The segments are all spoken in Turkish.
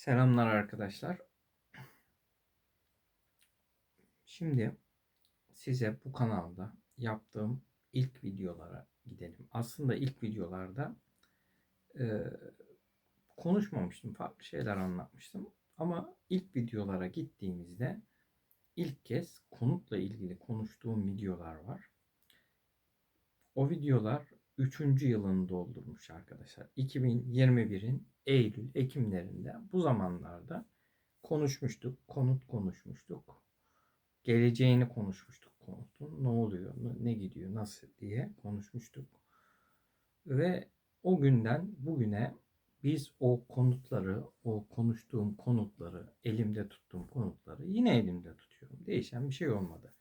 Selamlar arkadaşlar. Şimdi size bu kanalda yaptığım ilk videolara gidelim. Aslında ilk videolarda e, konuşmamıştım, farklı şeyler anlatmıştım. Ama ilk videolara gittiğimizde ilk kez konutla ilgili konuştuğum videolar var. O videolar 3. yılını doldurmuş arkadaşlar. 2021'in Eylül, Ekimlerinde bu zamanlarda konuşmuştuk. Konut konuşmuştuk. Geleceğini konuşmuştuk konutun. Ne oluyor, ne gidiyor, nasıl diye konuşmuştuk. Ve o günden bugüne biz o konutları, o konuştuğum konutları, elimde tuttuğum konutları yine elimde tutuyorum. Değişen bir şey olmadı.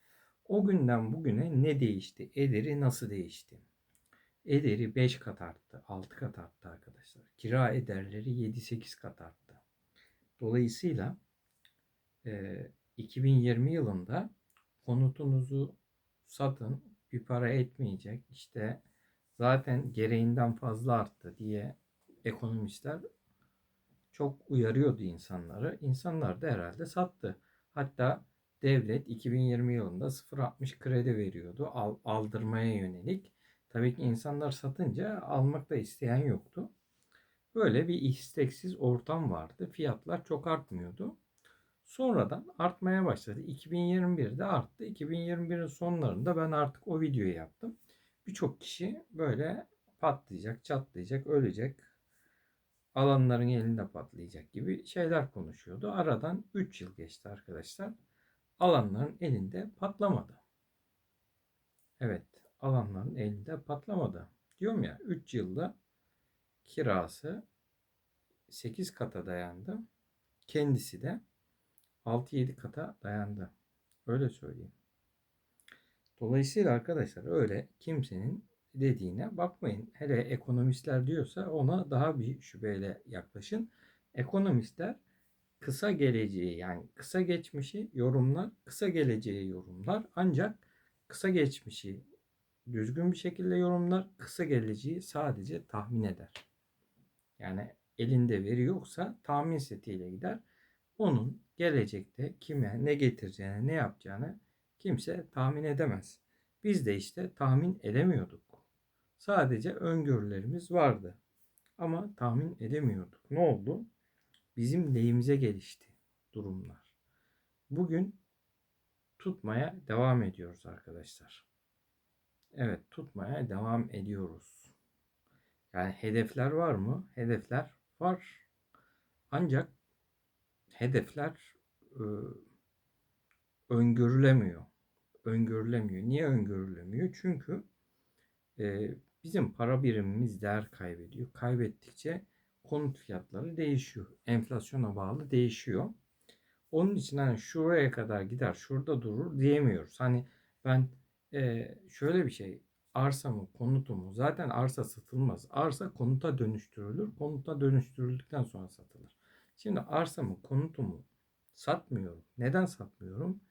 O günden bugüne ne değişti? Ederi nasıl değişti? Ederi 5 kat arttı, 6 kat arttı arkadaşlar. Kira ederleri 7-8 kat arttı. Dolayısıyla e, 2020 yılında konutunuzu satın bir para etmeyecek işte zaten gereğinden fazla arttı diye ekonomistler çok uyarıyordu insanları. İnsanlar da herhalde sattı. Hatta devlet 2020 yılında 0.60 kredi veriyordu aldırmaya yönelik. Tabii ki insanlar satınca almak da isteyen yoktu. Böyle bir isteksiz ortam vardı. Fiyatlar çok artmıyordu. Sonradan artmaya başladı. 2021'de arttı. 2021'in sonlarında ben artık o videoyu yaptım. Birçok kişi böyle patlayacak, çatlayacak, ölecek, alanların elinde patlayacak gibi şeyler konuşuyordu. Aradan 3 yıl geçti arkadaşlar. Alanların elinde patlamadı. Evet, alanların elinde patlamadı. Diyorum ya 3 yılda kirası 8 kata dayandı. Kendisi de 6-7 kata dayandı. Öyle söyleyeyim. Dolayısıyla arkadaşlar öyle kimsenin dediğine bakmayın. Hele ekonomistler diyorsa ona daha bir şüpheyle yaklaşın. Ekonomistler kısa geleceği yani kısa geçmişi yorumlar, kısa geleceği yorumlar. Ancak kısa geçmişi düzgün bir şekilde yorumlar, kısa geleceği sadece tahmin eder. Yani elinde veri yoksa tahmin setiyle gider. Onun gelecekte kime ne getireceğini, ne yapacağını kimse tahmin edemez. Biz de işte tahmin edemiyorduk. Sadece öngörülerimiz vardı. Ama tahmin edemiyorduk. Ne oldu? Bizim lehimize gelişti durumlar. Bugün tutmaya devam ediyoruz arkadaşlar. Evet tutmaya devam ediyoruz. Yani hedefler var mı? Hedefler var. Ancak hedefler e, öngörülemiyor. Öngörülemiyor. Niye öngörülemiyor? Çünkü e, bizim para birimimiz değer kaybediyor. Kaybettikçe konut fiyatları değişiyor. Enflasyona bağlı değişiyor. Onun için hani şuraya kadar gider, şurada durur diyemiyoruz. Hani ben e, şöyle bir şey arsa mı konutu mu zaten arsa satılmaz. Arsa konuta dönüştürülür. Konuta dönüştürüldükten sonra satılır. Şimdi arsa mı konutu mu satmıyorum. Neden satmıyorum?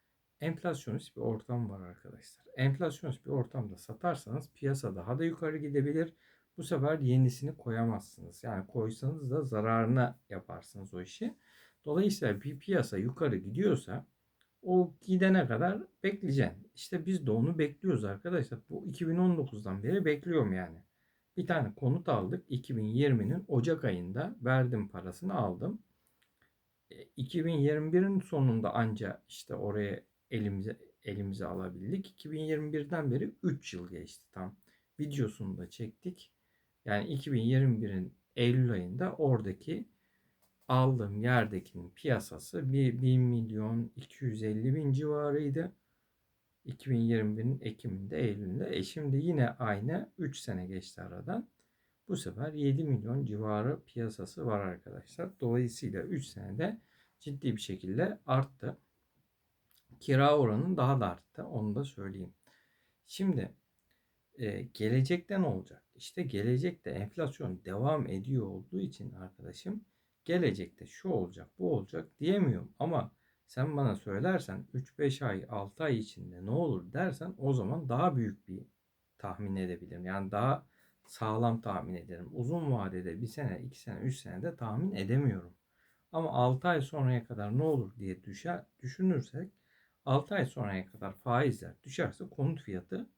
Enflasyonist bir ortam var arkadaşlar. Enflasyonist bir ortamda satarsanız piyasa daha da yukarı gidebilir. Bu sefer yenisini koyamazsınız. Yani koysanız da zararına yaparsınız o işi. Dolayısıyla bir piyasa yukarı gidiyorsa o gidene kadar bekleyeceksin. İşte biz de onu bekliyoruz arkadaşlar. Bu 2019'dan beri bekliyorum yani. Bir tane konut aldık 2020'nin Ocak ayında verdim parasını aldım. 2021'in e, sonunda anca işte oraya elimize elimize alabildik. 2021'den beri 3 yıl geçti tam. Videosunu da çektik. Yani 2021'in Eylül ayında oradaki aldığım yerdekinin piyasası 1, 1 milyon 250 bin civarıydı. 2021'in Ekim'inde, Eylül'ünde. E şimdi yine aynı 3 sene geçti aradan. Bu sefer 7 milyon civarı piyasası var arkadaşlar. Dolayısıyla 3 senede ciddi bir şekilde arttı. Kira oranı daha da arttı. Onu da söyleyeyim. Şimdi e, gelecekte ne olacak? İşte gelecekte enflasyon devam ediyor olduğu için arkadaşım gelecekte şu olacak bu olacak diyemiyorum. Ama sen bana söylersen 3-5 ay 6 ay içinde ne olur dersen o zaman daha büyük bir tahmin edebilirim. Yani daha sağlam tahmin ederim. Uzun vadede bir sene, iki sene, üç senede tahmin edemiyorum. Ama 6 ay sonraya kadar ne olur diye düşer, düşünürsek 6 ay sonraya kadar faizler düşerse konut fiyatı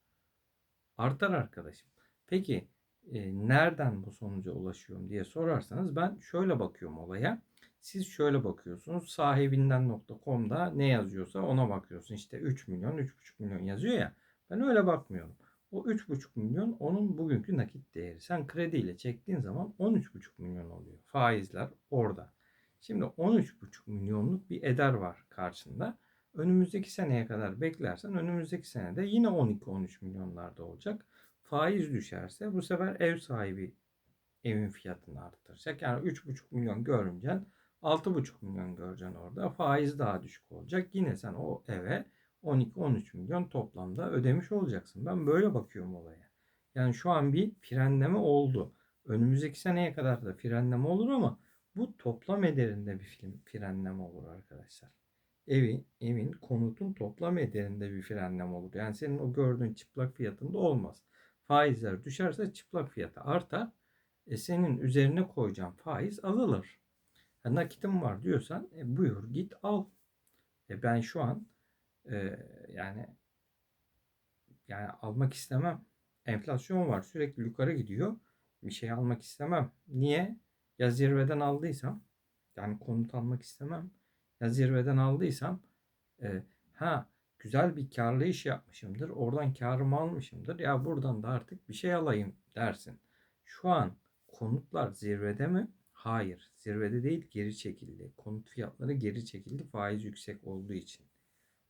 artar arkadaşım. Peki e, nereden bu sonuca ulaşıyorum diye sorarsanız ben şöyle bakıyorum olaya. Siz şöyle bakıyorsunuz sahibinden.com'da ne yazıyorsa ona bakıyorsun. İşte 3 milyon 3,5 milyon yazıyor ya. Ben öyle bakmıyorum. O 3,5 milyon onun bugünkü nakit değeri. Sen krediyle çektiğin zaman 13,5 milyon oluyor. Faizler orada. Şimdi 13,5 milyonluk bir eder var karşında. Önümüzdeki seneye kadar beklersen önümüzdeki senede yine 12-13 milyonlarda olacak. Faiz düşerse bu sefer ev sahibi evin fiyatını arttıracak. Yani 3,5 milyon görmeyeceksin. 6,5 milyon göreceksin orada. Faiz daha düşük olacak. Yine sen o eve 12-13 milyon toplamda ödemiş olacaksın. Ben böyle bakıyorum olaya. Yani şu an bir frenleme oldu. Önümüzdeki seneye kadar da frenleme olur ama bu toplam ederinde bir film frenleme olur arkadaşlar. Evin, evin konutun toplam ederinde bir frenleme olur. Yani senin o gördüğün çıplak fiyatında olmaz. Faizler düşerse çıplak fiyatı artar. E senin üzerine koyacağın faiz azalır. E nakitim var diyorsan e buyur git al. E ben şu an e, yani yani almak istemem. Enflasyon var sürekli yukarı gidiyor. Bir şey almak istemem. Niye? Ya zirveden aldıysam yani konut almak istemem. Ya zirveden aldıysam e, ha güzel bir karlı iş yapmışımdır. Oradan karımı almışımdır. Ya buradan da artık bir şey alayım dersin. Şu an konutlar zirvede mi? Hayır. Zirvede değil geri çekildi. Konut fiyatları geri çekildi faiz yüksek olduğu için.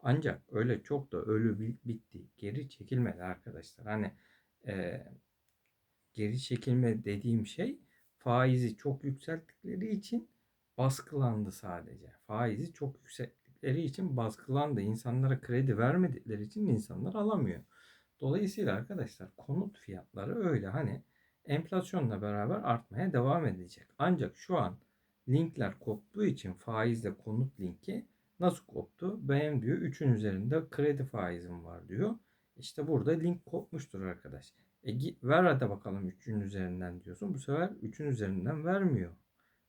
Ancak öyle çok da ölü bitti. Geri çekilmedi arkadaşlar. Hani e, geri çekilme dediğim şey faizi çok yükselttikleri için baskılandı sadece. Faizi çok yükselttikleri için baskılandı. İnsanlara kredi vermedikleri için insanlar alamıyor. Dolayısıyla arkadaşlar konut fiyatları öyle hani enflasyonla beraber artmaya devam edecek. Ancak şu an linkler koptuğu için faizle konut linki nasıl koptu? Benim diyor 3'ün üzerinde kredi faizim var diyor. İşte burada link kopmuştur arkadaş. E ver hadi bakalım 3'ün üzerinden diyorsun. Bu sefer 3'ün üzerinden vermiyor.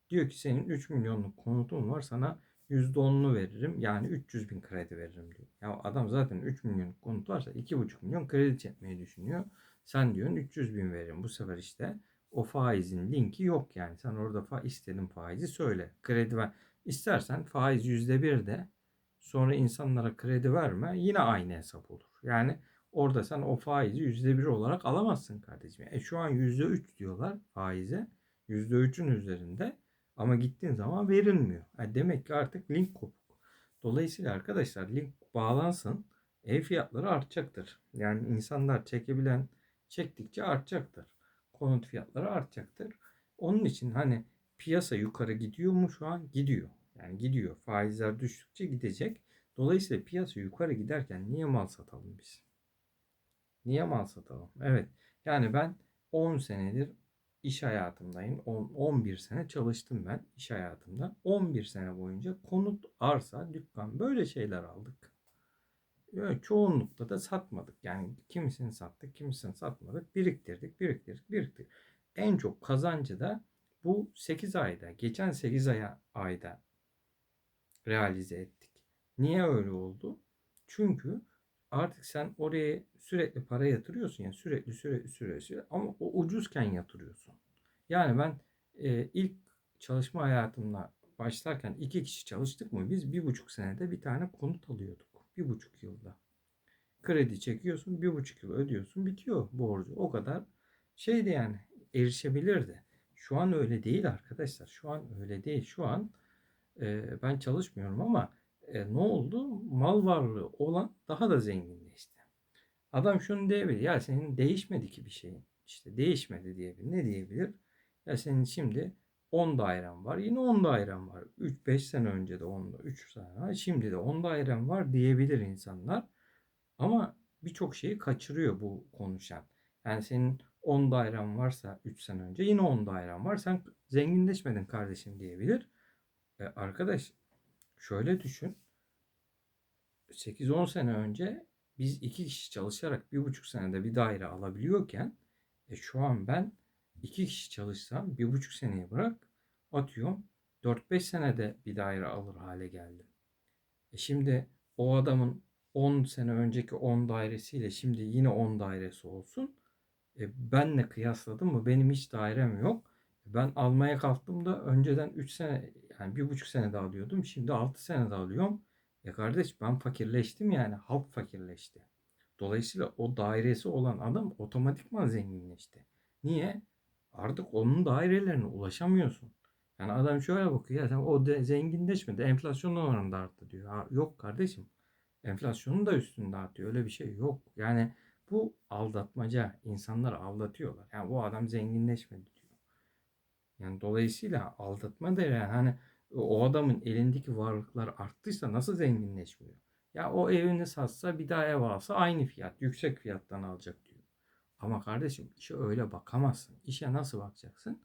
Diyor ki senin 3 milyonluk konutun var sana %10'unu veririm. Yani 300 bin kredi veririm diyor. Ya adam zaten 3 milyonluk konut varsa 2,5 milyon kredi çekmeyi düşünüyor. Sen diyorsun 300 bin veririm. Bu sefer işte o faizin linki yok yani. Sen orada fa istediğin faizi söyle. Kredi ver. İstersen faiz %1 de sonra insanlara kredi verme yine aynı hesap olur. Yani orada sen o faizi %1 olarak alamazsın kardeşim. E şu an %3 diyorlar faize. %3'ün üzerinde ama gittiğin zaman verilmiyor. Yani demek ki artık link kopuk. Dolayısıyla arkadaşlar link bağlansın. Ev fiyatları artacaktır. Yani insanlar çekebilen çektikçe artacaktır. Konut fiyatları artacaktır. Onun için hani piyasa yukarı gidiyor mu şu an? Gidiyor. Yani gidiyor. Faizler düştükçe gidecek. Dolayısıyla piyasa yukarı giderken niye mal satalım biz? Niye mal satalım? Evet. Yani ben 10 senedir iş hayatımdayım. 10, 11 sene çalıştım ben iş hayatımda. 11 sene boyunca konut, arsa, dükkan böyle şeyler aldık. Yani çoğunlukla da satmadık. Yani kimisini sattık, kimisini satmadık. Biriktirdik, biriktirdik, biriktirdik. En çok kazancı da bu 8 ayda, geçen 8 aya, ayda realize ettik. Niye öyle oldu? Çünkü artık sen oraya sürekli para yatırıyorsun ya sürekli sürekli sürekli, sürekli ama o ucuzken yatırıyorsun. Yani ben e, ilk çalışma hayatımda başlarken iki kişi çalıştık mı biz bir buçuk senede bir tane konut alıyorduk. Bir buçuk yılda. Kredi çekiyorsun bir buçuk yıl ödüyorsun bitiyor borcu. O kadar şeydi yani erişebilirdi. Şu an öyle değil arkadaşlar. Şu an öyle değil. Şu an e, ben çalışmıyorum ama e, ne oldu? Mal varlığı olan daha da zenginleşti. Adam şunu diyebilir. Ya senin değişmedi ki bir şeyin. İşte değişmedi diyebilir. Ne diyebilir? Ya senin şimdi 10 dairem var. Yine 10 dairem var. 3-5 sene önce de 10'da 3 sene. Şimdi de 10 dairem var diyebilir insanlar. Ama birçok şeyi kaçırıyor bu konuşan. Yani senin 10 dairen varsa 3 sene önce yine 10 dairen var. Sen zenginleşmedin kardeşim diyebilir. E arkadaş şöyle düşün. 8-10 sene önce biz iki kişi çalışarak bir buçuk senede bir daire alabiliyorken e şu an ben iki kişi çalışsam bir buçuk seneye bırak atıyorum 4-5 senede bir daire alır hale geldim. E şimdi o adamın 10 sene önceki 10 dairesiyle şimdi yine 10 dairesi olsun. E benle kıyasladım mı benim hiç dairem yok. Ben almaya kalktığımda önceden 3 sene yani 1,5 senede alıyordum. Şimdi 6 senede alıyorum. Ya kardeş ben fakirleştim yani halk fakirleşti. Dolayısıyla o dairesi olan adam otomatikman zenginleşti. Niye? Artık onun dairelerine ulaşamıyorsun. Yani adam şöyle bakıyor ya sen o de zenginleşmedi enflasyon oranında arttı diyor. Ha, yok kardeşim enflasyonun da üstünde artıyor öyle bir şey yok. Yani bu aldatmaca insanları aldatıyorlar. Yani bu adam zenginleşmedi diyor. Yani dolayısıyla aldatma da yani hani o adamın elindeki varlıklar arttıysa nasıl zenginleşmiyor? Ya o evini satsa bir daha ev alsa aynı fiyat, yüksek fiyattan alacak diyor. Ama kardeşim işe öyle bakamazsın. İşe nasıl bakacaksın?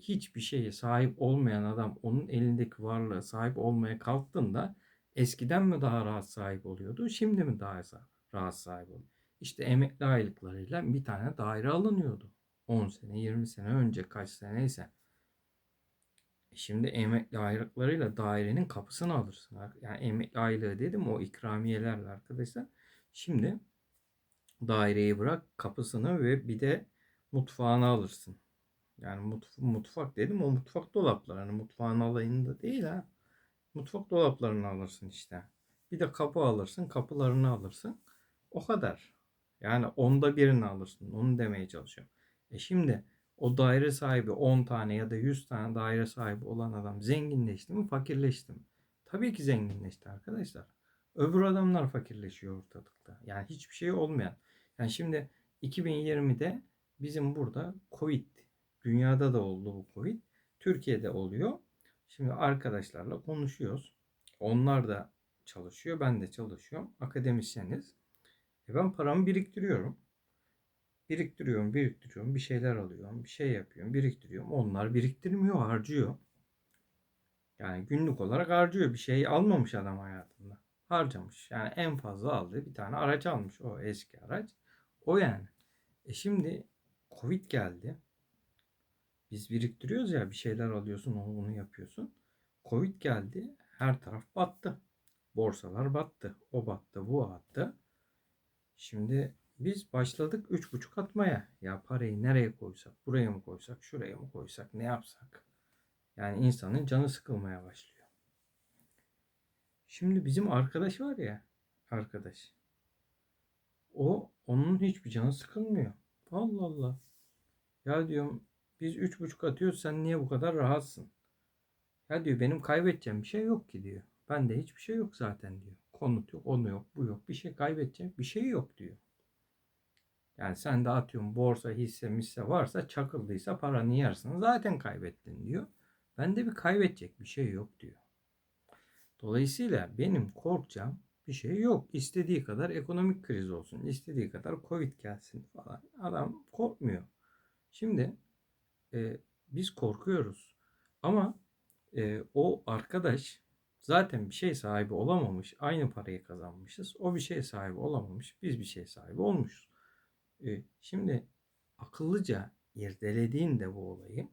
Hiçbir şeye sahip olmayan adam onun elindeki varlığa sahip olmaya kalktığında eskiden mi daha rahat sahip oluyordu, şimdi mi daha rahat sahip oluyor? İşte emekli aylıklarıyla bir tane daire alınıyordu. 10 sene, 20 sene önce kaç seneyse. Şimdi emekli aylıklarıyla dairenin kapısını alırsın. Yani emekli aylığı dedim o ikramiyelerle arkadaşlar. Şimdi daireyi bırak kapısını ve bir de mutfağını alırsın. Yani mutf mutfak dedim o mutfak dolapları. Hani mutfağın alayında değil ha. Mutfak dolaplarını alırsın işte. Bir de kapı alırsın, kapılarını alırsın. O kadar. Yani onda birini alırsın. Onu demeye çalışıyorum. E şimdi o daire sahibi 10 tane ya da 100 tane daire sahibi olan adam zenginleşti mi, fakirleşti mi? Tabii ki zenginleşti arkadaşlar. Öbür adamlar fakirleşiyor ortalıkta. Yani hiçbir şey olmayan. Yani şimdi 2020'de bizim burada Covid, dünyada da oldu bu Covid. Türkiye'de oluyor. Şimdi arkadaşlarla konuşuyoruz. Onlar da çalışıyor, ben de çalışıyorum. Akademisyeniz. E ben paramı biriktiriyorum. Biriktiriyorum, biriktiriyorum. Bir şeyler alıyorum, bir şey yapıyorum, biriktiriyorum. Onlar biriktirmiyor, harcıyor. Yani günlük olarak harcıyor. Bir şey almamış adam hayatında. Harcamış. Yani en fazla aldığı bir tane araç almış. O eski araç. O yani. E şimdi Covid geldi. Biz biriktiriyoruz ya bir şeyler alıyorsun onu bunu yapıyorsun. Covid geldi. Her taraf battı. Borsalar battı. O battı, bu battı. Şimdi biz başladık üç buçuk atmaya. Ya parayı nereye koysak? Buraya mı koysak? Şuraya mı koysak? Ne yapsak? Yani insanın canı sıkılmaya başlıyor. Şimdi bizim arkadaş var ya. Arkadaş. O onun hiçbir canı sıkılmıyor. Allah Allah. Ya diyorum biz üç buçuk atıyoruz sen niye bu kadar rahatsın? Ya diyor benim kaybedeceğim bir şey yok ki diyor. Bende hiçbir şey yok zaten diyor. Konut yok, onu yok, bu yok. Bir şey kaybedecek bir şey yok diyor. Yani sen de atıyorum borsa, hisse, misse varsa çakıldıysa paranı yarısını zaten kaybettin diyor. Bende bir kaybedecek bir şey yok diyor. Dolayısıyla benim korkacağım bir şey yok. İstediği kadar ekonomik kriz olsun, istediği kadar Covid gelsin falan. Adam korkmuyor. Şimdi e, biz korkuyoruz. Ama e, o arkadaş zaten bir şey sahibi olamamış. Aynı parayı kazanmışız. O bir şey sahibi olamamış. Biz bir şey sahibi olmuşuz. Şimdi akıllıca irdelediğinde bu olayı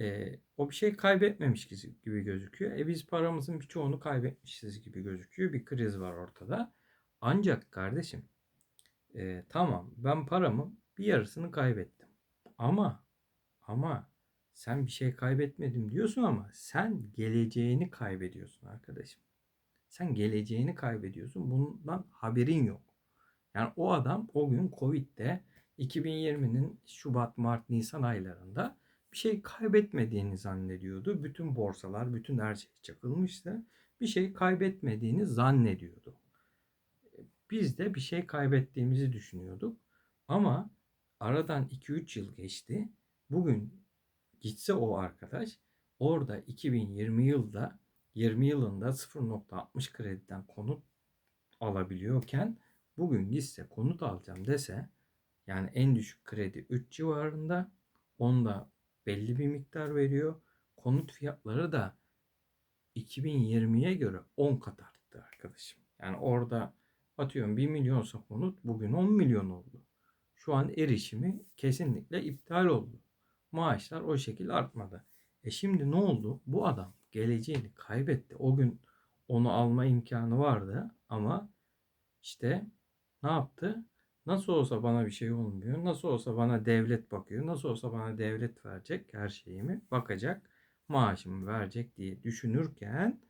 e, o bir şey kaybetmemiş gibi gözüküyor. E biz paramızın birçoğunu kaybetmişiz gibi gözüküyor. Bir kriz var ortada. Ancak kardeşim e, tamam ben paramı bir yarısını kaybettim. Ama ama sen bir şey kaybetmedim diyorsun ama sen geleceğini kaybediyorsun arkadaşım. Sen geleceğini kaybediyorsun. Bundan haberin yok. Yani o adam o gün Covid'de 2020'nin Şubat, Mart, Nisan aylarında bir şey kaybetmediğini zannediyordu. Bütün borsalar, bütün her şey çakılmıştı. Bir şey kaybetmediğini zannediyordu. Biz de bir şey kaybettiğimizi düşünüyorduk. Ama aradan 2-3 yıl geçti. Bugün gitse o arkadaş orada 2020 yılda 20 yılında 0.60 krediden konut alabiliyorken bugün gitse konut alacağım dese yani en düşük kredi 3 civarında onda belli bir miktar veriyor. Konut fiyatları da 2020'ye göre 10 kat arttı arkadaşım. Yani orada atıyorum 1 milyonsa konut bugün 10 milyon oldu. Şu an erişimi kesinlikle iptal oldu. Maaşlar o şekilde artmadı. E şimdi ne oldu? Bu adam geleceğini kaybetti. O gün onu alma imkanı vardı ama işte ne yaptı? Nasıl olsa bana bir şey olmuyor. Nasıl olsa bana devlet bakıyor. Nasıl olsa bana devlet verecek her şeyimi. Bakacak. Maaşımı verecek diye düşünürken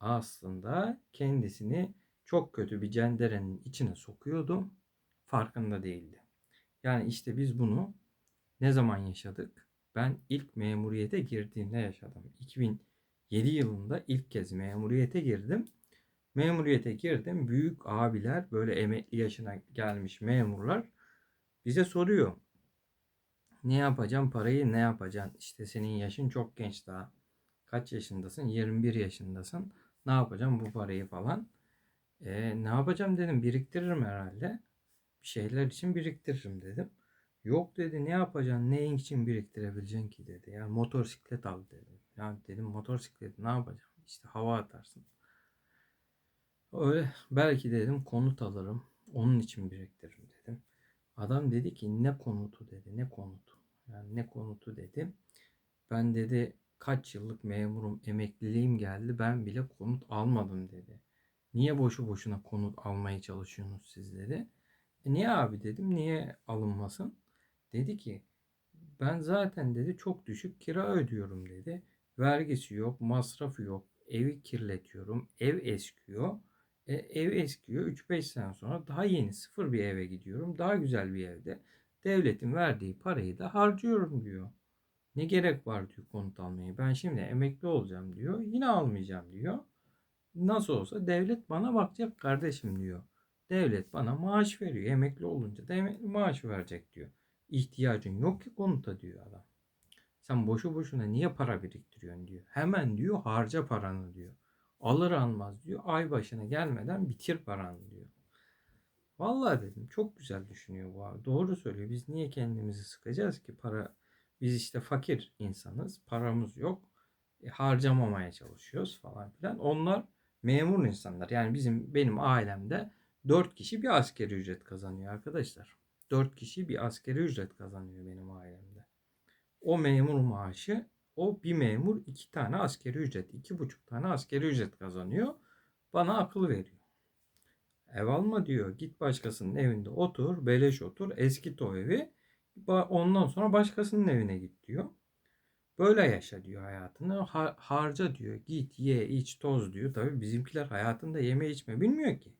aslında kendisini çok kötü bir cenderenin içine sokuyordu. Farkında değildi. Yani işte biz bunu ne zaman yaşadık? Ben ilk memuriyete girdiğimde yaşadım. 2007 yılında ilk kez memuriyete girdim. Memuriyete girdim. Büyük abiler böyle emekli yaşına gelmiş memurlar bize soruyor. Ne yapacağım parayı ne yapacaksın? İşte senin yaşın çok genç daha. Kaç yaşındasın? 21 yaşındasın. Ne yapacağım bu parayı falan? E, ne yapacağım dedim. Biriktiririm herhalde. Bir şeyler için biriktiririm dedim. Yok dedi ne yapacaksın? Neyin için biriktirebileceksin ki dedi. Ya motosiklet al dedi. Ya dedim motosiklet ne yapacağım? İşte hava atarsın. Öyle belki dedim konut alırım. Onun için biriktiririm dedim. Adam dedi ki ne konutu dedi. Ne konutu? Yani ne konutu dedi. Ben dedi kaç yıllık memurum emekliliğim geldi. Ben bile konut almadım dedi. Niye boşu boşuna konut almaya çalışıyorsunuz siz dedi. E niye abi dedim. Niye alınmasın? Dedi ki ben zaten dedi çok düşük kira ödüyorum dedi. Vergisi yok, masrafı yok. Evi kirletiyorum. Ev eskiyor. E, ev eskiyor. 3-5 sene sonra daha yeni sıfır bir eve gidiyorum. Daha güzel bir evde. Devletin verdiği parayı da harcıyorum diyor. Ne gerek var diyor konut almaya. Ben şimdi emekli olacağım diyor. Yine almayacağım diyor. Nasıl olsa devlet bana bakacak kardeşim diyor. Devlet bana maaş veriyor. Emekli olunca da emekli maaş verecek diyor. İhtiyacın yok ki konuta diyor adam. Sen boşu boşuna niye para biriktiriyorsun diyor. Hemen diyor harca paranı diyor. Alır almaz diyor. Ay başına gelmeden bitir paranı diyor. Vallahi dedim çok güzel düşünüyor bu abi. Doğru söylüyor. Biz niye kendimizi sıkacağız ki para biz işte fakir insanız. Paramız yok. E, harcamamaya çalışıyoruz falan filan. Onlar memur insanlar. Yani bizim benim ailemde 4 kişi bir askeri ücret kazanıyor arkadaşlar. 4 kişi bir askeri ücret kazanıyor benim ailemde. O memur maaşı o bir memur iki tane askeri ücret, iki buçuk tane askeri ücret kazanıyor. Bana akıl veriyor. Ev alma diyor. Git başkasının evinde otur, beleş otur, eski o evi. Ondan sonra başkasının evine git diyor. Böyle yaşa diyor hayatını. Har- harca diyor. Git ye iç toz diyor. Tabii bizimkiler hayatında yeme içme bilmiyor ki.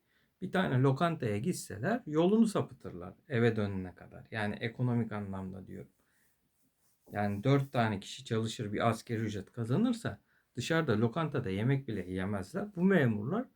Bir tane lokantaya gitseler yolunu sapıtırlar eve dönene kadar. Yani ekonomik anlamda diyorum. Yani dört tane kişi çalışır bir askeri ücret kazanırsa dışarıda lokantada yemek bile yemezler. Bu memurlar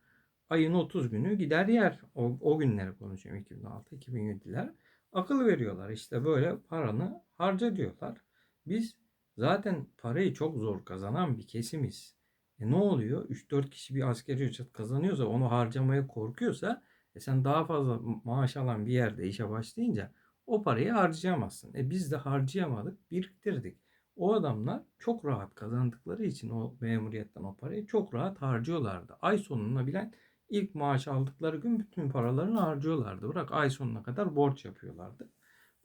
ayın 30 günü gider yer. O, o günleri konuşuyorum 2006-2007'ler. Akıl veriyorlar işte böyle paranı harca diyorlar. Biz zaten parayı çok zor kazanan bir kesimiz. E ne oluyor? 3-4 kişi bir askeri ücret kazanıyorsa onu harcamaya korkuyorsa e sen daha fazla maaş alan bir yerde işe başlayınca o parayı harcayamazsın. E biz de harcayamadık, biriktirdik. O adamlar çok rahat kazandıkları için o memuriyetten o parayı çok rahat harcıyorlardı. Ay sonuna bilen ilk maaş aldıkları gün bütün paralarını harcıyorlardı. Bırak ay sonuna kadar borç yapıyorlardı.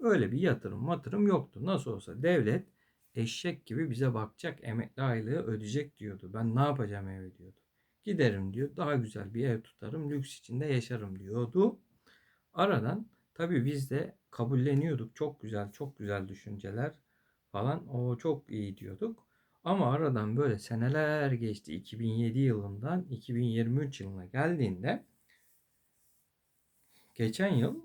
Öyle bir yatırım matırım yoktu. Nasıl olsa devlet eşek gibi bize bakacak emekli aylığı ödeyecek diyordu. Ben ne yapacağım eve diyordu. Giderim diyor daha güzel bir ev tutarım lüks içinde yaşarım diyordu. Aradan tabii biz de kabulleniyorduk. Çok güzel çok güzel düşünceler falan o çok iyi diyorduk. Ama aradan böyle seneler geçti 2007 yılından 2023 yılına geldiğinde geçen yıl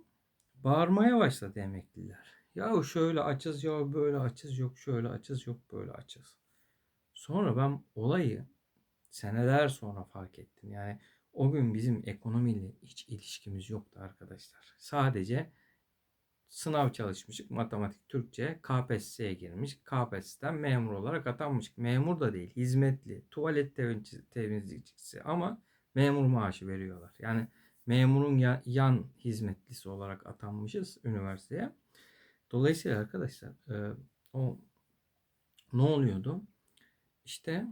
bağırmaya başladı emekliler. Ya şöyle açız ya böyle açız yok şöyle açız yok böyle açız. Sonra ben olayı seneler sonra fark ettim. Yani o gün bizim ekonomiyle hiç ilişkimiz yoktu arkadaşlar. Sadece sınav çalışmışık. Matematik, Türkçe, KPSS'ye girmiş. KPSS'den memur olarak atanmış. Memur da değil, hizmetli, tuvalet temizlikçisi ama memur maaşı veriyorlar. Yani memurun yan hizmetlisi olarak atanmışız üniversiteye. Dolayısıyla arkadaşlar o ne oluyordu? İşte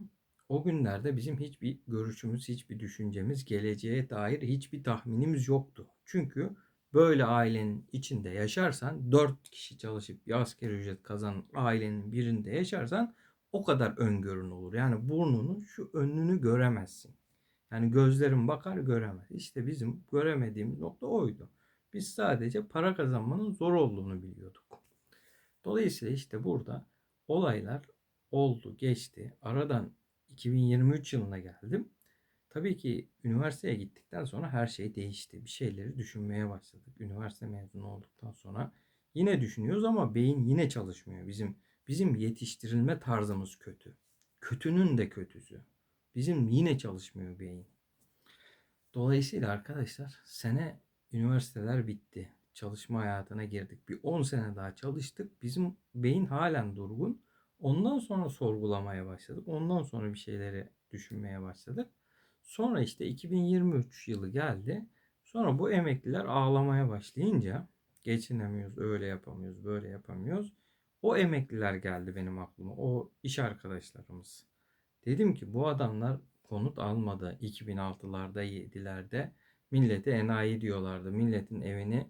o günlerde bizim hiçbir görüşümüz, hiçbir düşüncemiz, geleceğe dair hiçbir tahminimiz yoktu. Çünkü böyle ailenin içinde yaşarsan, dört kişi çalışıp bir asker ücret kazanan ailenin birinde yaşarsan o kadar öngörün olur. Yani burnunun şu önünü göremezsin. Yani gözlerin bakar göremez. İşte bizim göremediğimiz nokta oydu. Biz sadece para kazanmanın zor olduğunu biliyorduk. Dolayısıyla işte burada olaylar oldu, geçti. Aradan 2023 yılına geldim. Tabii ki üniversiteye gittikten sonra her şey değişti. Bir şeyleri düşünmeye başladık. Üniversite mezunu olduktan sonra yine düşünüyoruz ama beyin yine çalışmıyor. Bizim bizim yetiştirilme tarzımız kötü. Kötünün de kötüsü. Bizim yine çalışmıyor beyin. Dolayısıyla arkadaşlar sene üniversiteler bitti. Çalışma hayatına girdik. Bir 10 sene daha çalıştık. Bizim beyin halen durgun. Ondan sonra sorgulamaya başladık. Ondan sonra bir şeyleri düşünmeye başladık. Sonra işte 2023 yılı geldi. Sonra bu emekliler ağlamaya başlayınca geçinemiyoruz, öyle yapamıyoruz, böyle yapamıyoruz. O emekliler geldi benim aklıma. O iş arkadaşlarımız. Dedim ki bu adamlar konut almadı 2006'larda 7'lerde. Millete enayi diyorlardı. Milletin evini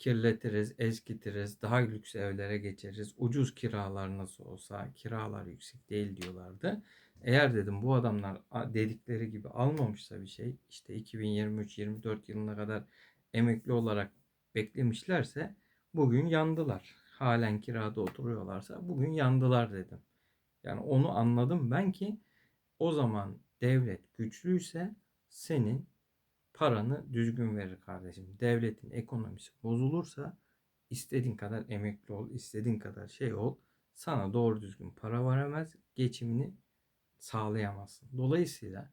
kirletiriz, eskitiriz, daha lüks evlere geçeriz. Ucuz kiralar nasıl olsa kiralar yüksek değil diyorlardı. Eğer dedim bu adamlar dedikleri gibi almamışsa bir şey işte 2023-24 yılına kadar emekli olarak beklemişlerse bugün yandılar. Halen kirada oturuyorlarsa bugün yandılar dedim. Yani onu anladım ben ki o zaman devlet güçlüyse senin paranı düzgün verir kardeşim. Devletin ekonomisi bozulursa istediğin kadar emekli ol, istediğin kadar şey ol. Sana doğru düzgün para veremez, geçimini sağlayamazsın. Dolayısıyla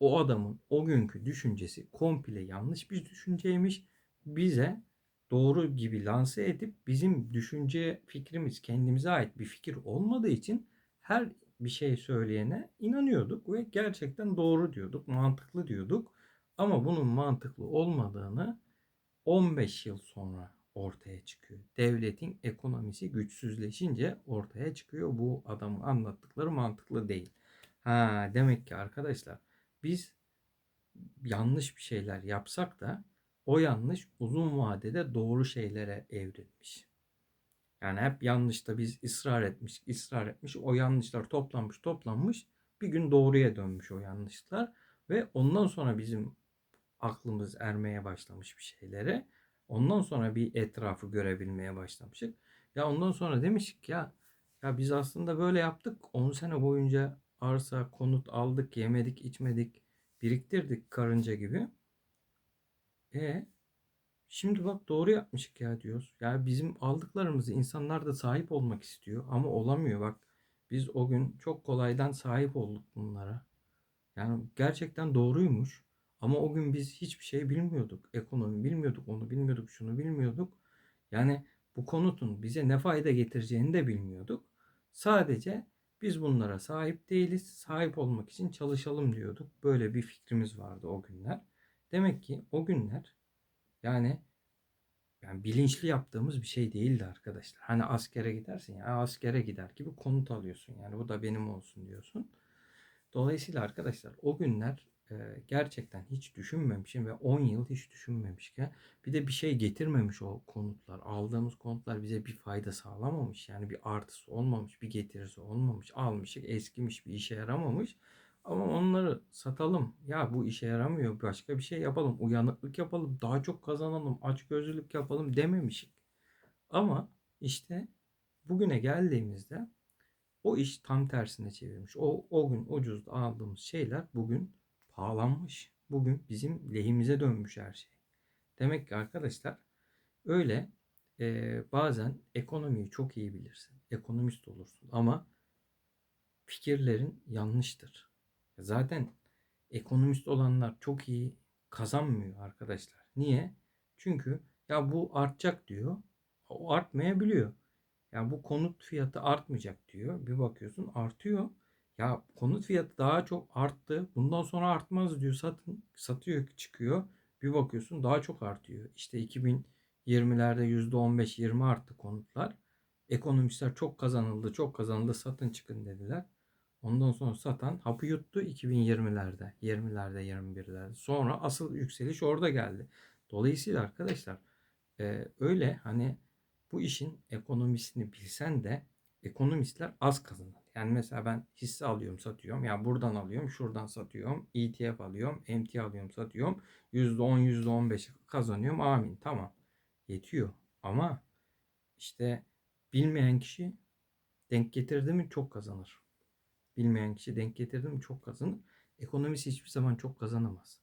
o adamın o günkü düşüncesi komple yanlış bir düşünceymiş. Bize doğru gibi lanse edip bizim düşünce fikrimiz kendimize ait bir fikir olmadığı için her bir şey söyleyene inanıyorduk ve gerçekten doğru diyorduk, mantıklı diyorduk. Ama bunun mantıklı olmadığını 15 yıl sonra ortaya çıkıyor. Devletin ekonomisi güçsüzleşince ortaya çıkıyor. Bu adamın anlattıkları mantıklı değil. Ha demek ki arkadaşlar biz yanlış bir şeyler yapsak da o yanlış uzun vadede doğru şeylere evrilmiş. Yani hep yanlışta biz ısrar etmiş, ısrar etmiş. O yanlışlar toplanmış, toplanmış. Bir gün doğruya dönmüş o yanlışlar. Ve ondan sonra bizim aklımız ermeye başlamış bir şeylere. Ondan sonra bir etrafı görebilmeye başlamışık. Ya ondan sonra demiştik ya ya biz aslında böyle yaptık. 10 sene boyunca arsa, konut aldık, yemedik, içmedik, biriktirdik karınca gibi. E şimdi bak doğru yapmışık ya diyoruz. Ya bizim aldıklarımızı insanlar da sahip olmak istiyor ama olamıyor bak. Biz o gün çok kolaydan sahip olduk bunlara. Yani gerçekten doğruymuş. Ama o gün biz hiçbir şey bilmiyorduk. Ekonomi bilmiyorduk, onu bilmiyorduk, şunu bilmiyorduk. Yani bu konutun bize ne fayda getireceğini de bilmiyorduk. Sadece biz bunlara sahip değiliz. Sahip olmak için çalışalım diyorduk. Böyle bir fikrimiz vardı o günler. Demek ki o günler yani yani bilinçli yaptığımız bir şey değildi arkadaşlar. Hani askere gidersin ya askere gider gibi konut alıyorsun. Yani bu da benim olsun diyorsun. Dolayısıyla arkadaşlar o günler gerçekten hiç düşünmemişim ve 10 yıl hiç düşünmemişken bir de bir şey getirmemiş o konutlar. Aldığımız konutlar bize bir fayda sağlamamış. Yani bir artısı olmamış, bir getirisi olmamış. Almışık, eskimiş, bir işe yaramamış. Ama onları satalım. Ya bu işe yaramıyor. Başka bir şey yapalım. Uyanıklık yapalım. Daha çok kazanalım. Açgözlülük yapalım dememişik. Ama işte bugüne geldiğimizde o iş tam tersine çevirmiş. O, o gün ucuz aldığımız şeyler bugün pahalanmış. Bugün bizim lehimize dönmüş her şey. Demek ki arkadaşlar öyle e, bazen ekonomiyi çok iyi bilirsin. Ekonomist olursun ama fikirlerin yanlıştır. Zaten ekonomist olanlar çok iyi kazanmıyor arkadaşlar. Niye? Çünkü ya bu artacak diyor. O artmayabiliyor. Ya bu konut fiyatı artmayacak diyor. Bir bakıyorsun artıyor. Ya konut fiyatı daha çok arttı. Bundan sonra artmaz diyor. Satın, satıyor çıkıyor. Bir bakıyorsun daha çok artıyor. İşte 2020'lerde %15-20 arttı konutlar. Ekonomistler çok kazanıldı, çok kazanıldı, satın çıkın dediler. Ondan sonra satan hapı yuttu 2020'lerde, 20'lerde, 21'lerde. Sonra asıl yükseliş orada geldi. Dolayısıyla arkadaşlar e, öyle hani bu işin ekonomisini bilsen de ekonomistler az kazanır. Yani mesela ben hisse alıyorum, satıyorum. Ya buradan alıyorum, şuradan satıyorum. ETF alıyorum, MT alıyorum, satıyorum. %10, %15 kazanıyorum. Amin. Tamam. Yetiyor. Ama işte bilmeyen kişi denk getirdi mi çok kazanır. Bilmeyen kişi denk getirdi mi çok kazanır. Ekonomisi hiçbir zaman çok kazanamaz.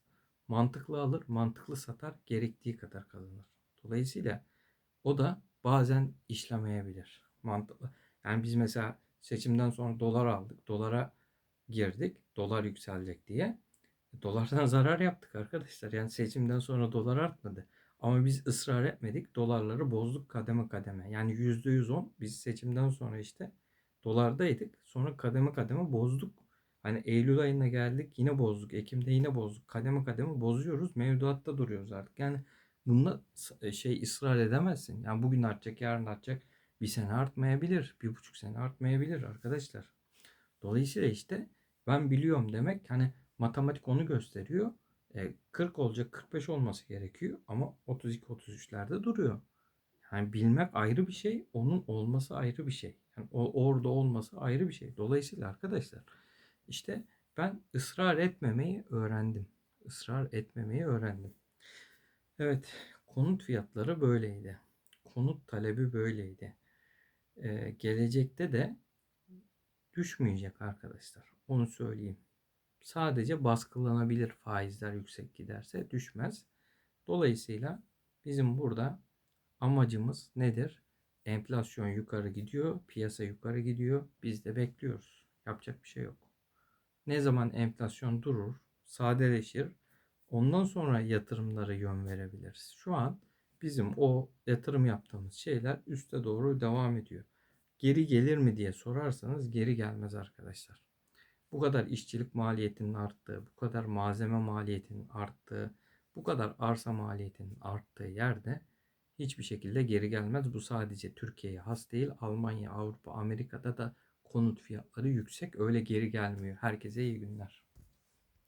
Mantıklı alır, mantıklı satar, gerektiği kadar kazanır. Dolayısıyla o da bazen işlemeyebilir. Mantıklı. Yani biz mesela seçimden sonra dolar aldık. Dolara girdik. Dolar yükselecek diye. Dolardan zarar yaptık arkadaşlar. Yani seçimden sonra dolar artmadı. Ama biz ısrar etmedik. Dolarları bozduk kademe kademe. Yani %110 biz seçimden sonra işte dolardaydık. Sonra kademe kademe bozduk. Hani Eylül ayına geldik yine bozduk. Ekim'de yine bozduk. Kademe kademe bozuyoruz. Mevduatta duruyoruz artık. Yani bunda şey ısrar edemezsin. Yani bugün artacak, yarın artacak. Bir sene artmayabilir. Bir buçuk sene artmayabilir arkadaşlar. Dolayısıyla işte ben biliyorum demek hani matematik onu gösteriyor. E, 40 olacak 45 olması gerekiyor ama 32-33'lerde duruyor. Yani bilmek ayrı bir şey, onun olması ayrı bir şey. Yani o, orada olması ayrı bir şey. Dolayısıyla arkadaşlar işte ben ısrar etmemeyi öğrendim. Israr etmemeyi öğrendim. Evet, konut fiyatları böyleydi. Konut talebi böyleydi. Ee, gelecekte de düşmeyecek arkadaşlar. Onu söyleyeyim. Sadece baskılanabilir faizler yüksek giderse düşmez. Dolayısıyla bizim burada amacımız nedir? Enflasyon yukarı gidiyor, piyasa yukarı gidiyor. Biz de bekliyoruz. Yapacak bir şey yok. Ne zaman enflasyon durur, sadeleşir, ondan sonra yatırımlara yön verebiliriz. Şu an bizim o yatırım yaptığımız şeyler üste doğru devam ediyor. Geri gelir mi diye sorarsanız geri gelmez arkadaşlar. Bu kadar işçilik maliyetinin arttığı, bu kadar malzeme maliyetinin arttığı, bu kadar arsa maliyetinin arttığı yerde hiçbir şekilde geri gelmez. Bu sadece Türkiye'ye has değil. Almanya, Avrupa, Amerika'da da konut fiyatları yüksek. Öyle geri gelmiyor. Herkese iyi günler.